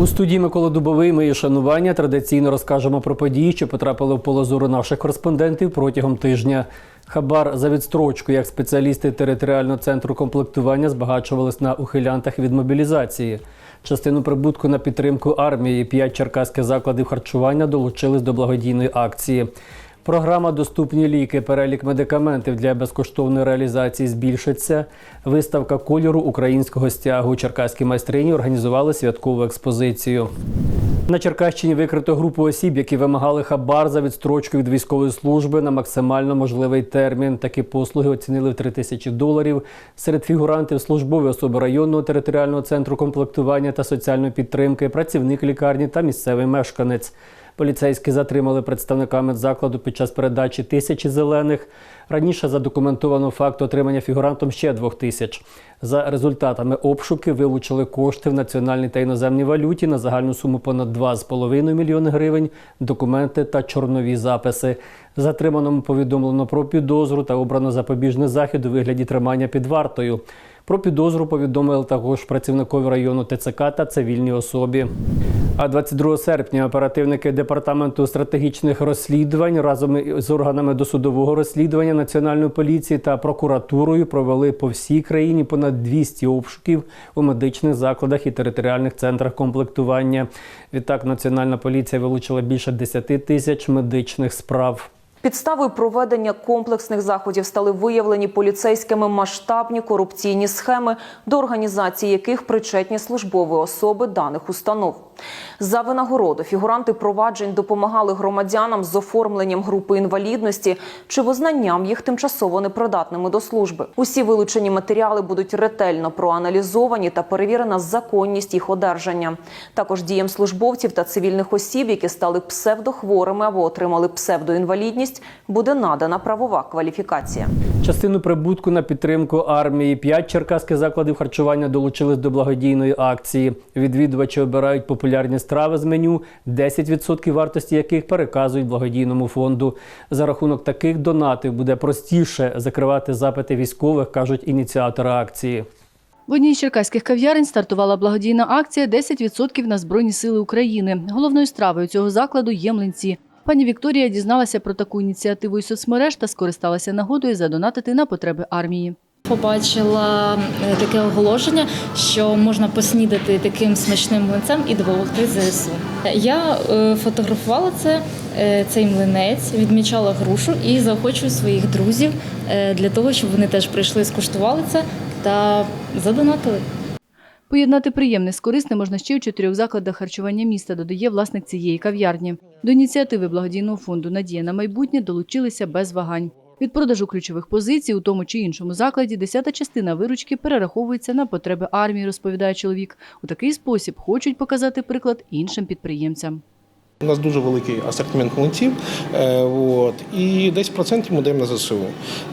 У студії Микола Дубовий і шанування традиційно розкажемо про події, що потрапили в поле зору наших кореспондентів протягом тижня. Хабар за відстрочку, як спеціалісти територіального центру комплектування збагачувались на ухилянтах від мобілізації. Частину прибутку на підтримку армії п'ять черкаських закладів харчування долучились до благодійної акції. Програма Доступні ліки, перелік медикаментів для безкоштовної реалізації збільшиться. Виставка кольору українського стягу. Черкаські майстрині організували святкову експозицію. На Черкащині викрито групу осіб, які вимагали хабар за відстрочку від військової служби на максимально можливий термін. Такі послуги оцінили в 3 тисячі доларів. Серед фігурантів службові особи районного територіального центру комплектування та соціальної підтримки, працівник лікарні та місцевий мешканець. Поліцейські затримали представника медзакладу під час передачі тисячі зелених. Раніше задокументовано факт отримання фігурантом ще двох тисяч. За результатами обшуки вилучили кошти в національній та іноземній валюті на загальну суму понад 2,5 мільйони гривень, документи та чорнові записи. Затриманому повідомлено про підозру та обрано запобіжний захід у вигляді тримання під вартою. Про підозру повідомили також працівникові району ТЦК та цивільній особі. А 22 серпня оперативники департаменту стратегічних розслідувань разом з органами досудового розслідування Національної поліції та прокуратурою провели по всій країні понад 200 обшуків у медичних закладах і територіальних центрах комплектування. Відтак, Національна поліція вилучила більше 10 тисяч медичних справ. Підставою проведення комплексних заходів стали виявлені поліцейськими масштабні корупційні схеми, до організації яких причетні службові особи даних установ. За винагороду фігуранти проваджень допомагали громадянам з оформленням групи інвалідності чи визнанням їх тимчасово непридатними до служби. Усі вилучені матеріали будуть ретельно проаналізовані та перевірена законність їх одержання. Також діям службовців та цивільних осіб, які стали псевдохворими або отримали псевдоінвалідність, буде надана правова кваліфікація. Частину прибутку на підтримку армії п'ять черкаських закладів харчування долучились до благодійної акції. Відвідувачі обирають популярні страви з меню, 10% вартості яких переказують благодійному фонду. За рахунок таких донатів буде простіше закривати запити військових, кажуть ініціатори акції. В одній з черкаських кав'ярень стартувала благодійна акція «10% на Збройні сили України. Головною стравою цього закладу є млинці. Пані Вікторія дізналася про таку ініціативу із соцмереж та скористалася нагодою задонатити на потреби армії. Побачила е, таке оголошення, що можна поснідати таким смачним млинцем і допомогти ЗСУ. Я е, фотографувала це, е, цей млинець, відмічала грушу і заохочую своїх друзів для того, щоб вони теж прийшли, скуштували це та задонатили. Поєднати приємне з корисним можна ще у чотирьох закладах харчування міста, додає власник цієї кав'ярні. До ініціативи благодійного фонду Надія на майбутнє долучилися без вагань. Від продажу ключових позицій у тому чи іншому закладі десята частина виручки перераховується на потреби армії, розповідає чоловік. У такий спосіб хочуть показати приклад іншим підприємцям. У нас дуже великий асортимент млинців, е, от, і 10% ми даємо на ЗСУ.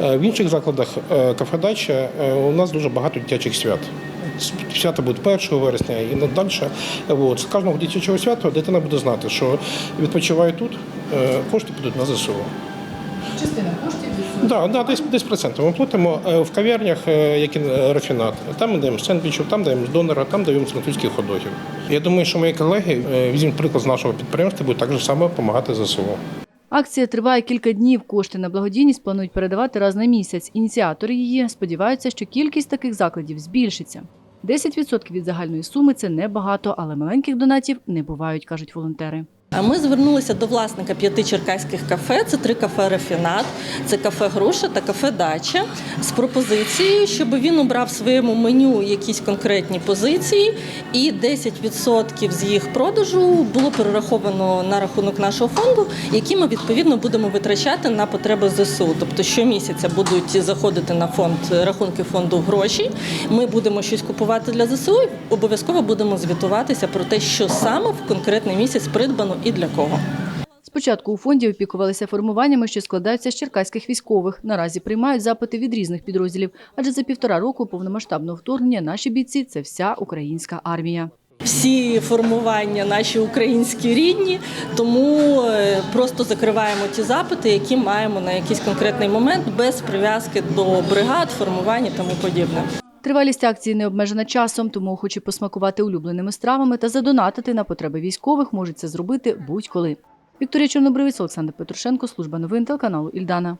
Е, В інших закладах е, кафедача у нас дуже багато дитячих свят. Свята будуть 1 вересня і надалі. От. З кожного дитячого свята дитина буде знати, що відпочиває тут, е, кошти підуть на ЗСУ. Частина коштів Да, да, десь 10% ми платимо Е, в кав'ярнях, е, як і рафінат. Там ми даємо сендвічів, там даємо з донора, там даємо з французьких ходогів. Я думаю, що мої колеги візьмуть приклад з нашого підприємства, будуть так же само допомагати ЗСУ. Акція триває кілька днів. Кошти на благодійність планують передавати раз на місяць. Ініціатори її сподіваються, що кількість таких закладів збільшиться. 10% від загальної суми це небагато, але маленьких донатів не бувають, кажуть волонтери. Ми звернулися до власника п'яти черкаських кафе. Це три кафе Рафінат, це кафе Груша та кафе Дача з пропозицією, щоб він обрав своєму меню якісь конкретні позиції, і 10% з їх продажу було перераховано на рахунок нашого фонду, які ми відповідно будемо витрачати на потреби ЗСУ. Тобто щомісяця будуть заходити на фонд рахунки фонду гроші. Ми будемо щось купувати для ЗСУ. і Обов'язково будемо звітуватися про те, що саме в конкретний місяць придбано і для кого. Спочатку у фонді опікувалися формуваннями, що складаються з черкаських військових. Наразі приймають запити від різних підрозділів, адже за півтора року повномасштабного вторгнення наші бійці це вся українська армія. Всі формування наші українські рідні, тому е, просто закриваємо ті запити, які маємо на якийсь конкретний момент без прив'язки до бригад, формувань і тому подібне. Тривалість акції не обмежена часом, тому охочі посмакувати улюбленими стравами та задонатити на потреби військових можуть це зробити будь-коли. Вікторія Чорнобривець, Олександр Петрушенко, служба новин телеканалу Ільдана.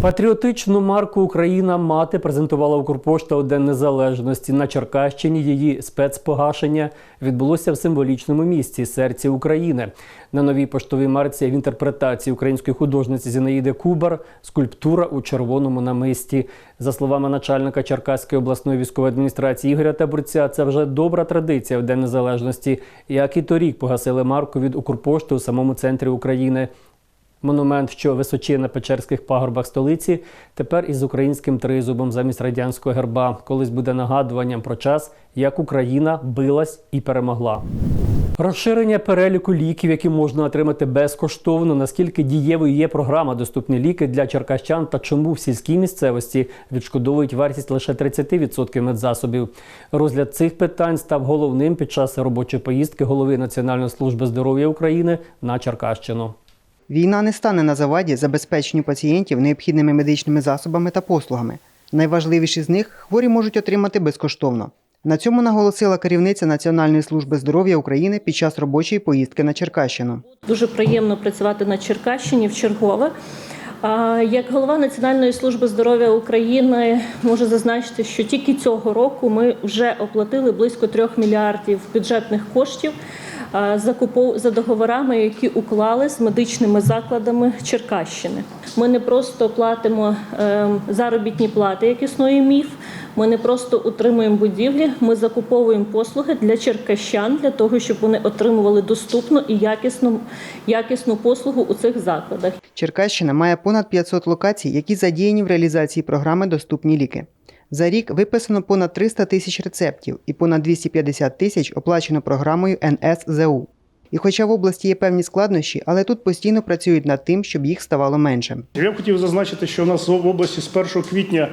Патріотичну марку Україна мати презентувала Укрпошта у День Незалежності. На Черкащині її спецпогашення відбулося в символічному місці серці України. На новій поштовій марці в інтерпретації української художниці Зінаїди Кубар скульптура у червоному намисті. За словами начальника Черкаської обласної військової адміністрації Ігоря Табурця, це вже добра традиція в День Незалежності. Як і торік погасили марку від Укрпошти у самому центрі України. Монумент, що височіє на Печерських пагорбах столиці, тепер із українським тризубом замість радянського герба, колись буде нагадуванням про час, як Україна билась і перемогла. Розширення переліку ліків, які можна отримати безкоштовно, наскільки дієвою є програма Доступні ліки для черкащан та чому в сільській місцевості відшкодовують вартість лише 30% медзасобів. Розгляд цих питань став головним під час робочої поїздки голови Національної служби здоров'я України на Черкащину. Війна не стане на заваді забезпеченню пацієнтів необхідними медичними засобами та послугами. Найважливіші з них хворі можуть отримати безкоштовно. На цьому наголосила керівниця Національної служби здоров'я України під час робочої поїздки на Черкащину. Дуже приємно працювати на Черкащині в чергове. Як голова Національної служби здоров'я України можу зазначити, що тільки цього року ми вже оплатили близько 3 мільярдів бюджетних коштів купов- за договорами, які уклали з медичними закладами Черкащини. Ми не просто платимо ем, заробітні плати, як існує міф. Ми не просто утримуємо будівлі, ми закуповуємо послуги для черкащан для того, щоб вони отримували доступну і якісну, якісну послугу у цих закладах. Черкащина має понад 500 локацій, які задіяні в реалізації програми Доступні ліки. За рік виписано понад 300 тисяч рецептів і понад 250 тисяч оплачено програмою НСЗУ. І хоча в області є певні складнощі, але тут постійно працюють над тим, щоб їх ставало менше. Я б хотів зазначити, що у нас в області з 1 квітня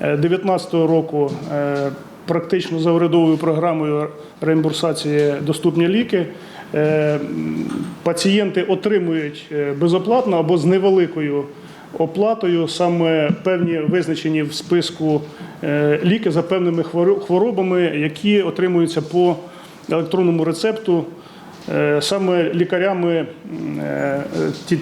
2019 року е, практично за урядовою програмою реімбурсації доступні ліки. е, Пацієнти отримують е, безоплатно або з невеликою оплатою саме певні визначені в списку е, ліки за певними хворо- хворобами, які отримуються по електронному рецепту. Е, Саме лікарями е, ті,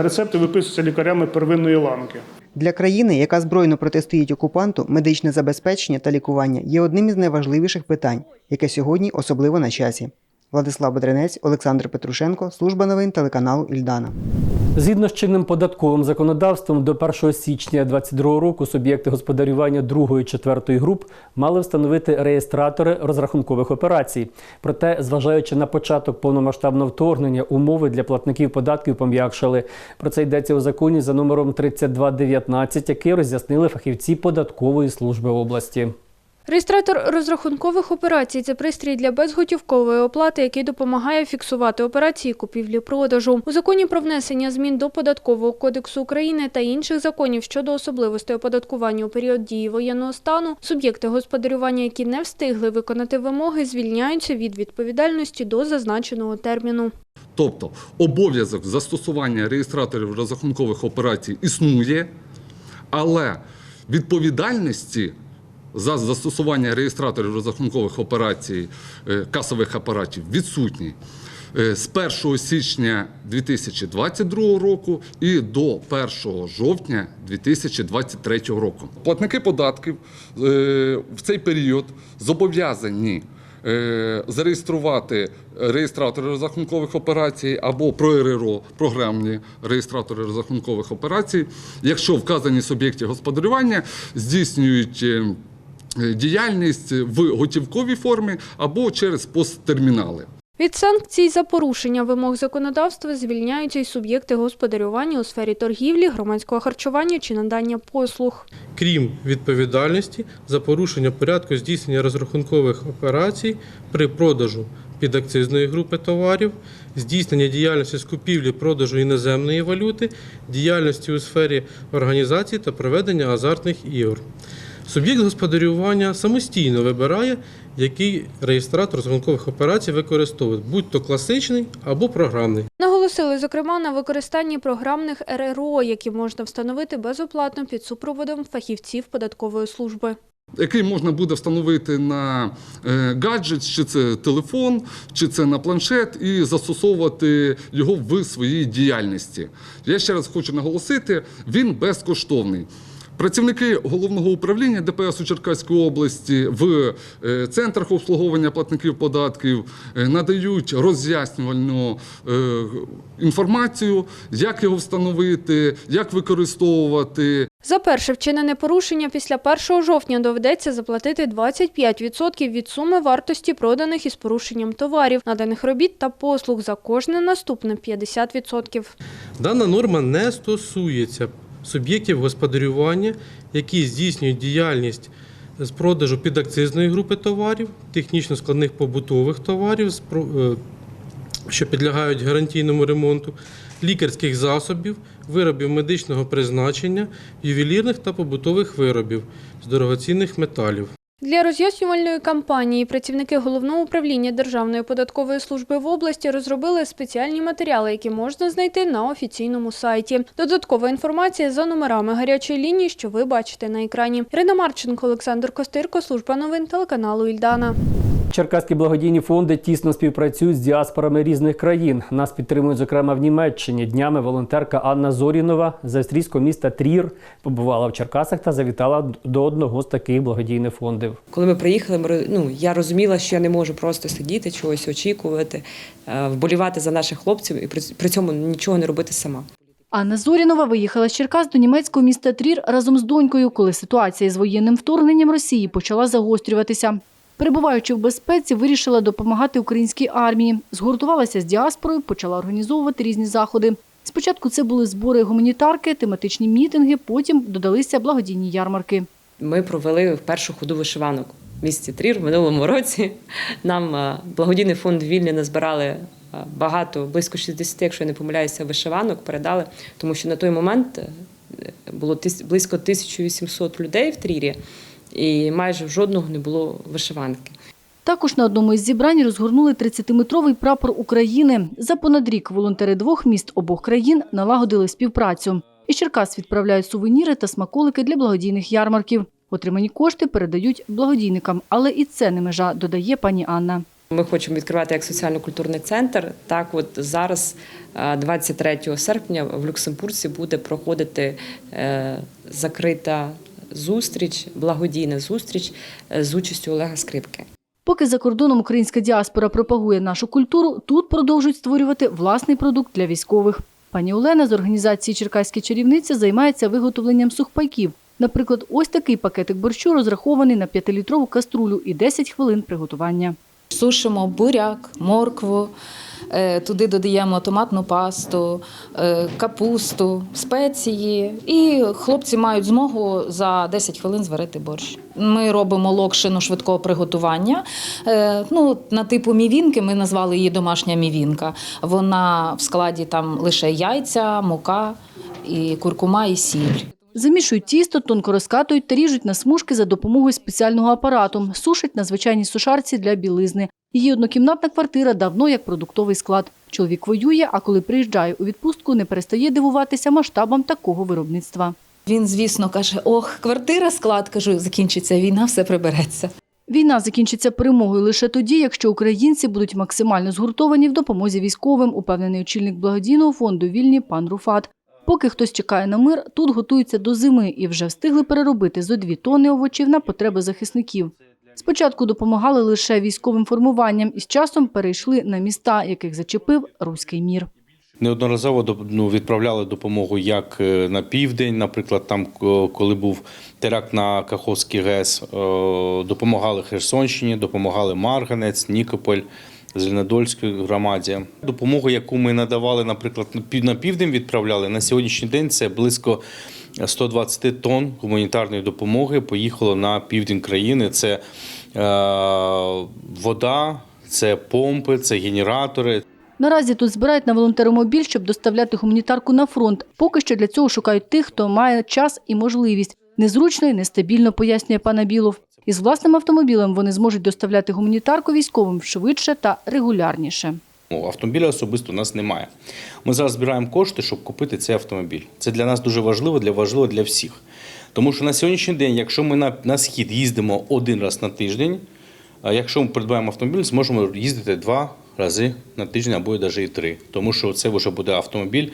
рецепти виписуються лікарями первинної ланки. Для країни, яка збройно протистоїть окупанту, медичне забезпечення та лікування є одним із найважливіших питань, яке сьогодні особливо на часі. Владислав Бедренець, Олександр Петрушенко, служба новин телеканалу Ільдана. Згідно з чинним податковим законодавством, до 1 січня 2022 року суб'єкти господарювання другої четвертої груп мали встановити реєстратори розрахункових операцій. Проте, зважаючи на початок повномасштабного вторгнення, умови для платників податків пом'якшали. Про це йдеться у законі за номером 3219, який роз'яснили фахівці податкової служби області. Реєстратор розрахункових операцій це пристрій для безготівкової оплати, який допомагає фіксувати операції купівлі-продажу. У законі про внесення змін до податкового кодексу України та інших законів щодо особливостей оподаткування у період дії воєнного стану суб'єкти господарювання, які не встигли виконати вимоги, звільняються від відповідальності до зазначеного терміну. Тобто обов'язок застосування реєстраторів розрахункових операцій існує, але відповідальності за застосування реєстраторів розрахункових операцій е, касових апаратів відсутні. Е, З 1 січня 2022 року і до 1 жовтня 2023 року. Платники податків е, в цей період зобов'язані зареєструвати реєстратори розрахункових операцій або про РРО, програмні реєстратори розрахункових операцій, якщо вказані суб'єкти господарювання здійснюють діяльність в готівковій формі або через посттермінали. Від санкцій за порушення вимог законодавства звільняються й суб'єкти господарювання у сфері торгівлі, громадського харчування чи надання послуг. крім відповідальності за порушення порядку здійснення розрахункових операцій при продажу підакцизної групи товарів, здійснення діяльності з купівлі продажу іноземної валюти, діяльності у сфері організації та проведення азартних ігор. Суб'єкт господарювання самостійно вибирає, який реєстратор розрахункових операцій використовує, будь-то класичний або програмний. Наголосили, зокрема, на використанні програмних РРО, які можна встановити безоплатно під супроводом фахівців податкової служби. який можна буде встановити на е, гаджет, чи це телефон, чи це на планшет, і застосовувати його в своїй діяльності. Я ще раз хочу наголосити, він безкоштовний. Працівники головного управління ДПС у Черкаській області в е, центрах обслуговування платників податків е, надають роз'яснювальну е, інформацію, як його встановити, як використовувати, За перше вчинене порушення після 1 жовтня доведеться заплатити 25% від суми вартості проданих із порушенням товарів, наданих робіт та послуг за кожне наступне 50%. Дана норма не стосується суб'єктів господарювання, які здійснюють діяльність з продажу підакцизної групи товарів, технічно складних побутових товарів, е, що підлягають гарантійному ремонту, лікарських засобів, виробів медичного призначення, ювелірних та побутових виробів з дорогоцінних металів. Для роз'яснювальної кампанії працівники головного управління Державної податкової служби в області розробили спеціальні матеріали, які можна знайти на офіційному сайті. Додаткова інформація за номерами гарячої лінії, що ви бачите на екрані. Ірина Марченко, Олександр Костирко, служба новин телеканалу Ільдана. Черкаські благодійні фонди тісно співпрацюють з діаспорами різних країн. Нас підтримують, зокрема, в Німеччині. Днями волонтерка Анна Зорінова з австрійського міста Трір побувала в Черкасах та завітала до одного з таких благодійних фондів. Коли ми приїхали, ну, я розуміла, що я не можу просто сидіти, чогось очікувати, е, вболівати за наших хлопців і при, при цьому нічого не робити сама. Анна Зорінова виїхала з Черкас до німецького міста Трір разом з донькою, коли ситуація з воєнним вторгненням Росії почала загострюватися. Перебуваючи в безпеці, вирішила допомагати українській армії. Згуртувалася з діаспорою, почала організовувати різні заходи. Спочатку це були збори гуманітарки, тематичні мітинги, потім додалися благодійні ярмарки. Ми провели першу ходу вишиванок в місті Трір в минулому році. Нам е, благодійний фонд вільні назбирали е, багато, близько 60, якщо я не помиляюся, вишиванок передали, тому що на той момент е, було близько 1800 людей в Трірі, і майже в жодного не було вишиванки. Також на одному із зібрань розгорнули 30-метровий прапор України. За понад рік волонтери двох міст обох країн налагодили співпрацю. Із Черкас відправляють сувеніри та смаколики для благодійних ярмарків. Отримані кошти передають благодійникам, але і це не межа, додає пані Анна. Ми хочемо відкривати як соціально-культурний центр. Так, от зараз, е, 23 серпня, в Люксембурзі буде проходити е, закрита зустріч, благодійна зустріч е, з участю Олега Скрипки. Поки за кордоном українська діаспора пропагує нашу культуру, тут продовжують створювати власний продукт для військових. Пані Олена з організації Черкаські чарівниці займається виготовленням сухпайків. Наприклад, ось такий пакетик борщу розрахований на 5-літрову каструлю і 10 хвилин приготування. Сушимо буряк, моркву, е, туди додаємо томатну пасту, е, капусту, спеції. І хлопці мають змогу за 10 хвилин зварити борщ. Ми робимо локшину швидкого приготування. Е, Ну, на типу мівінки ми назвали її домашня мівінка. Вона в складі там лише яйця, мука, і куркума і сіль. Замішують тісто, тонко розкатують та ріжуть на смужки за допомогою спеціального апарату. Сушать на звичайній сушарці для білизни. Її однокімнатна квартира давно як продуктовий склад. Чоловік воює, а коли приїжджає у відпустку, не перестає дивуватися масштабам такого виробництва. Він, звісно, каже: ох, квартира склад. Кажу, закінчиться війна, все прибереться. Війна закінчиться перемогою лише тоді, якщо українці будуть максимально згуртовані в допомозі військовим, упевнений очільник благодійного фонду Вільні пан Руфат. Поки хтось чекає на мир, тут готуються до зими і вже встигли переробити зо дві тонни овочів на потреби захисників. Спочатку допомагали лише військовим формуванням і з часом перейшли на міста, яких зачепив руський мір. Неодноразово ну, відправляли допомогу як е, на південь, наприклад, там, коли був теракт на Каховський ГЕС, е, допомагали Херсонщині, допомагали Марганець, Нікополь, Зеленодольській громаді. Допомогу, яку ми надавали, наприклад, на пів- на південь відправляли, на сьогоднішній день це близько 120 тонн гуманітарної допомоги поїхало на південь країни. Це е, вода, це помпи, це генератори. Наразі тут збирають на волонтеромобіль, щоб доставляти гуманітарку на фронт. Поки що для цього шукають тих, хто має час і можливість. Незручно і нестабільно, пояснює пан Абілов. Із власним автомобілем вони зможуть доставляти гуманітарку військовим швидше та регулярніше. Ну, Автомобіля особисто у нас немає. Ми зараз збираємо кошти, щоб купити цей автомобіль. Це для нас дуже важливо, для важливо для всіх. Тому що на сьогоднішній день, якщо ми на, на схід їздимо один раз на тиждень, якщо ми придбаємо автомобіль, зможемо їздити два рази на тиждень або навіть і три. Тому що це вже буде автомобіль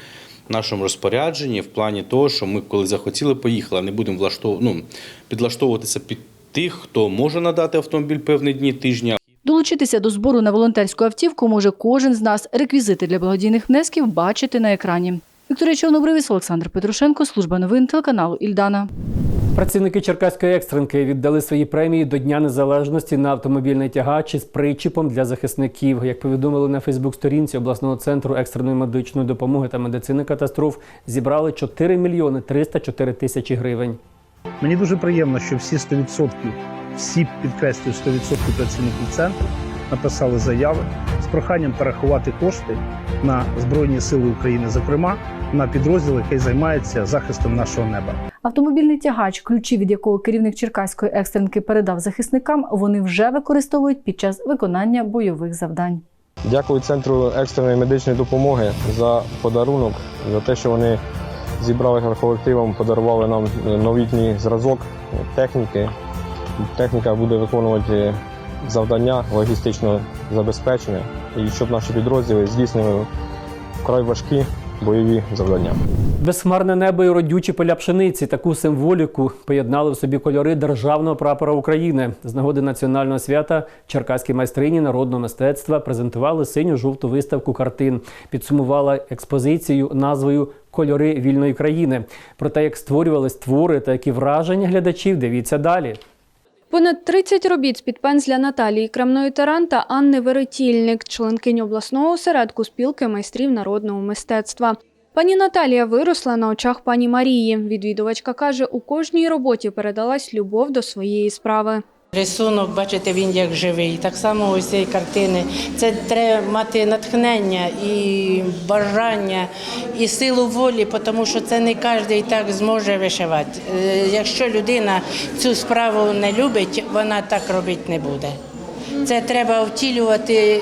в нашому розпорядженні в плані того, що ми, коли захотіли, поїхали, а не будемо ну, підлаштовуватися під тих, хто може надати автомобіль певні дні тижня. Долучитися до збору на волонтерську автівку може кожен з нас. Реквізити для благодійних внесків бачити на екрані. Вікторія Чорнобривіс, Олександр Петрушенко, служба новин телеканалу Ільдана. Працівники Черкаської екстренки віддали свої премії до Дня Незалежності на автомобільний тягач із причіпом для захисників. Як повідомили на Фейсбук-сторінці обласного центру екстреної медичної допомоги та медицини катастроф, зібрали 4 мільйони 304 тисячі гривень. Мені дуже приємно, що всі 100%, всі підкреслюю 100% працівників центру написали заяви з проханням перерахувати кошти на Збройні Сили України, зокрема на підрозділ, який займається захистом нашого неба. Автомобільний тягач, ключі від якого керівник Черкаської екстренки передав захисникам, вони вже використовують під час виконання бойових завдань. Дякую центру екстреної медичної допомоги за подарунок, за те, що вони зібрали колективом, подарували нам новітній зразок техніки. Техніка буде виконувати завдання логістичного забезпечення і щоб наші підрозділи здійснювали вкрай важкі бойові завдання. Безхмарне небо і родючі поля пшениці таку символіку поєднали в собі кольори державного прапора України. З нагоди національного свята черкаські майстрині народного мистецтва презентували синю-жовту виставку картин. Підсумувала експозицію назвою Кольори вільної країни. Про те, як створювались твори та які враження глядачів, дивіться далі. Понад 30 робіт з-під пензля Наталії Крамної Таран та Анни Веретільник, членкині обласного осередку спілки майстрів народного мистецтва. Пані Наталія виросла на очах пані Марії. Відвідувачка каже, у кожній роботі передалась любов до своєї справи. Рисунок, бачите, він як живий. Так само ось цієї картини. Це треба мати натхнення і бажання, і силу волі, тому що це не кожен так зможе вишивати. Е, Якщо людина цю справу не любить, вона так робити не буде. Це треба втілювати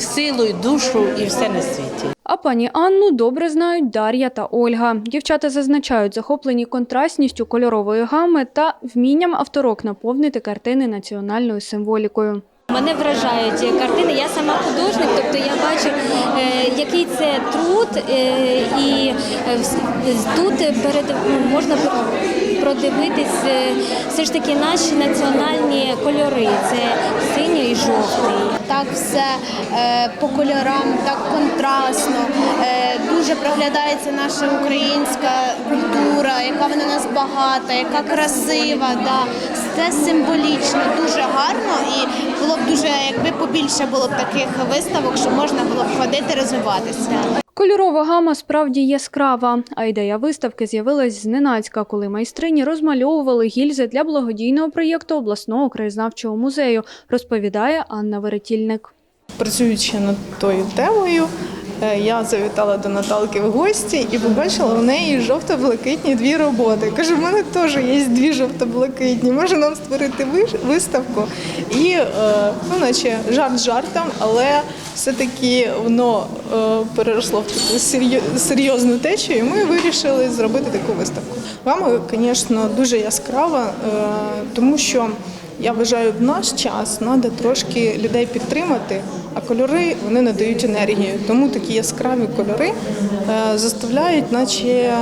силу, і душу і все на світі. А пані Анну добре знають Дар'я та Ольга. Дівчата зазначають захоплені контрастністю кольорової гами та вмінням авторок наповнити картини національною символікою. Мене вражають ці картини. Я сама художник, тобто я бачу, е, який це труд, е, і е, тут перед ну, можна продивитись е, все ж таки наші національні кольори. Це синій і жовтий. Так все е, по кольорам, так контрастно. Е, дуже проглядається наша українська культура, яка вона нас багата, яка красива. Да. Це символічно, дуже гарно і було б дуже, якби побільше було б таких виставок, що можна було б ходити, розвиватися. Кольорова гама справді яскрава, а ідея виставки з'явилась зненацька, коли майстрині розмальовували гільзи для благодійного проєкту обласного краєзнавчого музею, розповідає Анна Веретільник. Працюючи над тою темою, я завітала до Наталки в гості і побачила у неї жовто-блакитні дві роботи. Кажу, в мене теж є дві жовто-блакитні. Може нам створити виставку? І е, ну, наче жарт жартом, але все-таки воно е, переросло в таку серйозну течію, і ми вирішили зробити таку виставку. Гама, звісно, дуже яскрава, е, тому що. Я вважаю, в наш час треба трошки людей підтримати, а кольори вони надають енергію. Тому такі яскраві кольори е, заставляють, наче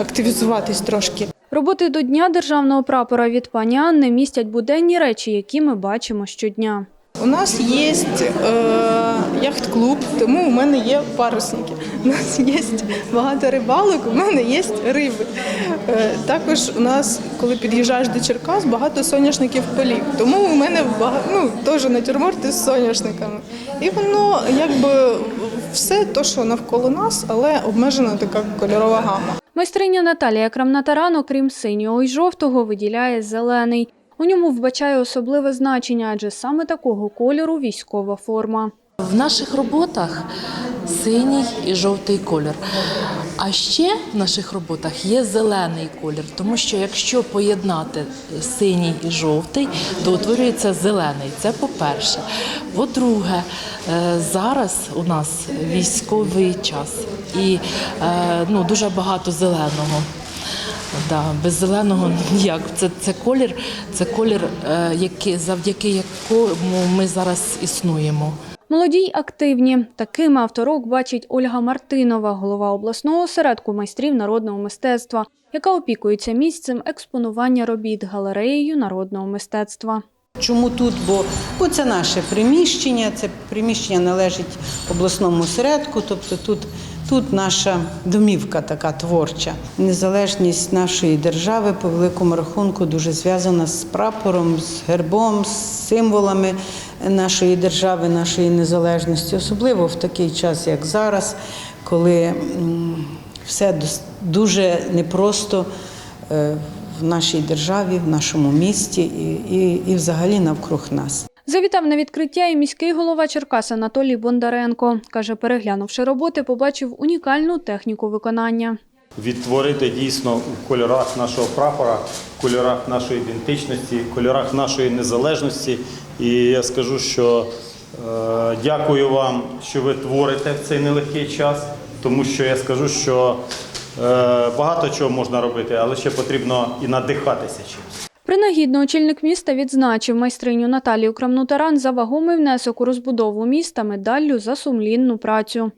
активізуватись трошки. Роботи до Дня державного прапора від пані Анни містять буденні речі, які ми бачимо щодня. У нас є е, яхт-клуб, тому у мене є парусники. У нас є багато рибалок, у мене є риби. Е, також у нас, коли під'їжджаєш до Черкас, багато соняшників полів. Тому у мене багато, ну, теж натюрморти з соняшниками. І воно якби все те, що навколо нас, але обмежена така кольорова гама. Майстриня Наталія Крамнатаран, окрім синього і жовтого, виділяє зелений. У ньому вбачає особливе значення, адже саме такого кольору військова форма. В наших роботах синій і жовтий колір. А ще в наших роботах є зелений колір, тому що якщо поєднати синій і жовтий, то утворюється зелений. Це по-перше. По-друге, е, зараз у нас військовий час і е, ну, дуже багато зеленого. Да, без зеленого ніяк. Це, це колір, це колір, е, який, завдяки якому ми зараз існуємо. Молоді й активні. Такими авторок бачить Ольга Мартинова, голова обласного осередку майстрів народного мистецтва, яка опікується місцем експонування робіт галереєю народного мистецтва. Чому тут? Бо, бо це наше приміщення, це приміщення належить обласному осередку, тобто тут, тут наша домівка така творча. Незалежність нашої держави по великому рахунку дуже зв'язана з прапором, з гербом, з символами нашої держави, нашої незалежності, особливо в такий час, як зараз, коли все дуже непросто. е, В нашій державі, в нашому місті і, і, і взагалі навкруг нас. Завітав на відкриття і міський голова Черкас Анатолій Бондаренко. Каже, переглянувши роботи, побачив унікальну техніку виконання. відтворити дійсно у кольорах нашого прапора, в кольорах нашої ідентичності, в кольорах нашої незалежності. І я скажу, що е, дякую вам, що ви творите в цей нелегкий час, тому що я скажу, що е, багато чого можна робити, але ще потрібно і надихатися чимось. Принагідно очільник міста відзначив майстриню Наталію Крамнутаран за вагомий внесок у розбудову міста медаллю за сумлінну працю.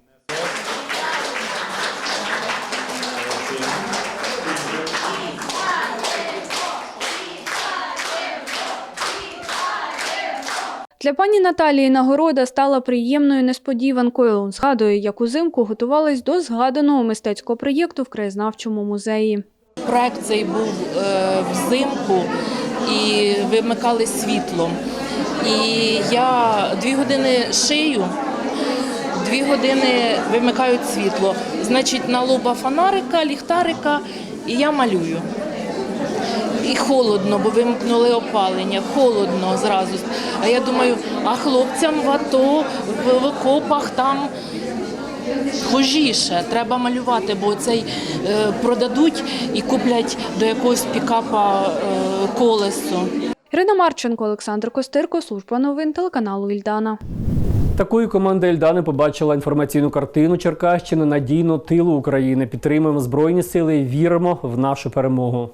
Для пані Наталії нагорода стала приємною несподіванкою. Згадує, як узимку готувалась до згаданого мистецького проєкту в краєзнавчому музеї. Проект цей був е, взимку і вимикали світло. І я дві години шию, дві години вимикають світло. Значить, на лоба фонарика, ліхтарика, і я малюю. І холодно, бо вимкнули опалення, холодно зразу. А я думаю, а хлопцям в АТО, в, в окопах там хожіше, треба малювати, бо цей е, продадуть і куплять до якогось пікапа е, колесо. Ірина Марченко, Олександр Костирко, служба новин телеканалу Ільдана. Такою команда Ельдани побачила інформаційну картину Черкащини надійно тилу України. Підтримуємо збройні сили і віримо в нашу перемогу.